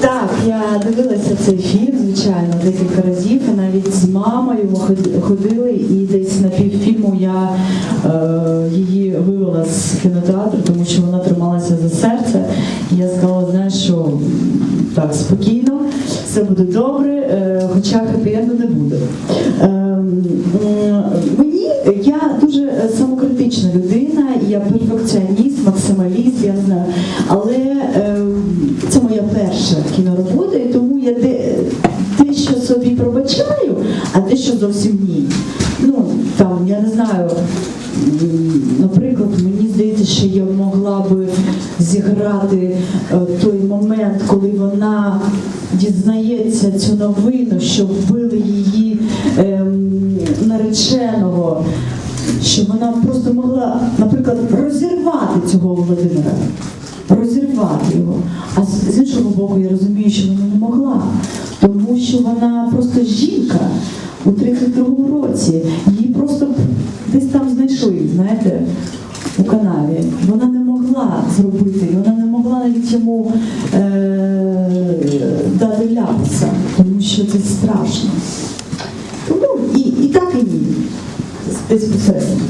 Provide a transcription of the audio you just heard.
Так, я дивилася цей фільм, звичайно, декілька разів. Навіть з мамою ходили, і десь на півфільму я е, її вивела з кінотеатру, тому що вона трималася за серце. І я сказала, знаєш, що так, спокійно, все буде добре, е, хоча хеппі-енду не буде. Е, м, мені я дуже самокритична людина, я перфекціоніст, максималіст, я знаю. Але е, перша кіноробота, і тому я де, дещо собі пробачаю, а дещо зовсім ні. Ну, там, я не знаю, наприклад, мені здається, що я могла би зіграти е, той момент, коли вона дізнається цю новину, що вбили її ем, нареченого, що вона просто могла, наприклад, розірвати цього Володимира. Розірвати його. А з іншого боку, я розумію, що вона не могла, тому що вона просто жінка у 32-му році. Її просто десь там знайшли, знаєте, у канаві. Вона не могла зробити, вона не могла навіть йому е- дати ляпаса, тому що це страшно. Тому і, і так і ні. Десь посередині.